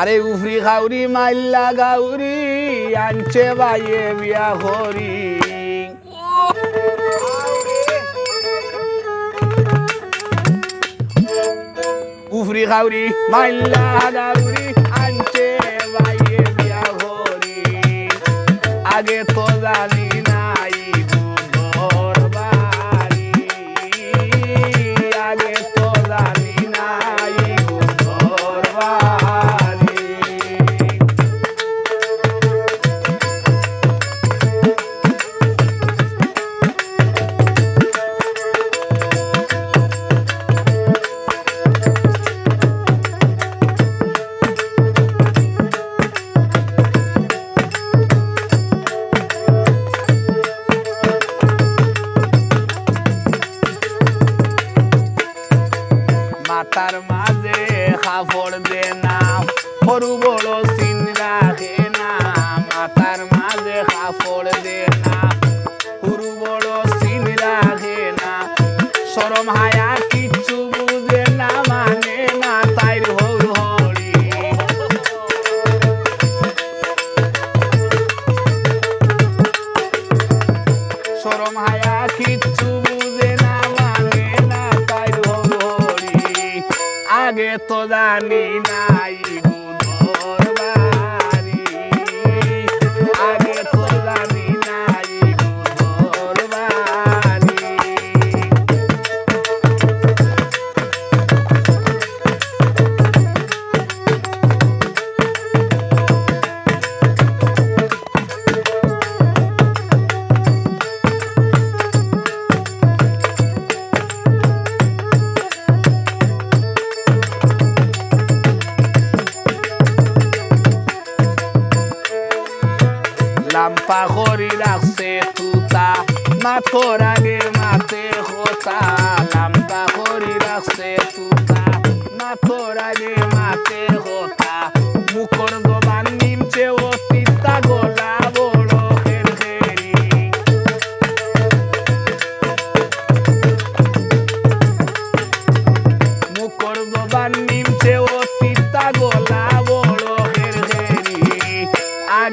আরে উফরি খাউরি মাইল্লা গাউরি আনছে বাইয়ে বিয়া করি উফরি খাউরি মাইল্লা গাউরি। মাথার মাঝে খাফড় দে না সরু বড় চিন রাখে না মাথার মাঝে খাফড় দে না সরু বড় চিন রাখে না সরম হায়া কিচ্ছু বুঝে না মানে না তাই হৌ হরি। সরম হায়া কিচ্ছু আগে তো জানি নাই। লাম্পা করি রাখছে তুতা। মাথর আগে মাতে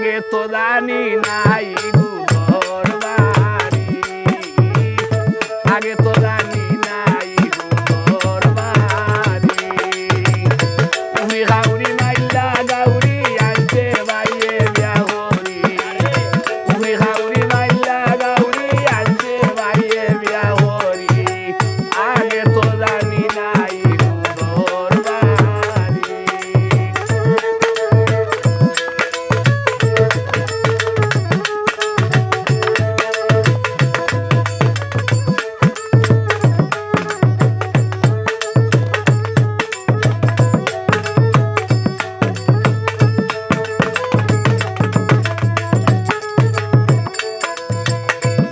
আগে তো জানি নাই গুদর বাড়ি। আগে তো জানি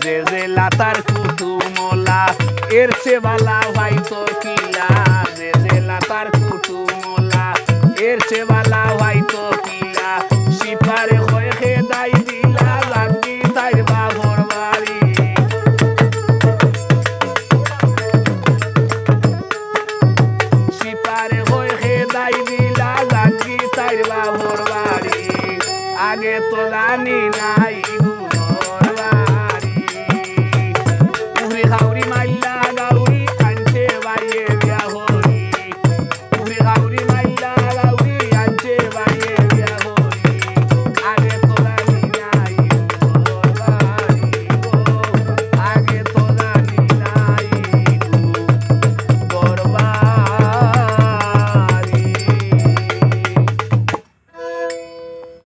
যে যে লাতার কুটুমলা, এর চেবালা হয়তো কিলা যে যে লাতার কুটুমলা, এর চেবালা হয়তো কিলা সিপারে হয়ে খেদাই দিলা লাগি তাই বাবর বাড়ি। সিপারে হয়ে খেদাই দিলা লাগি তাই বাবর বাড়ি। আগে তো জানি নাই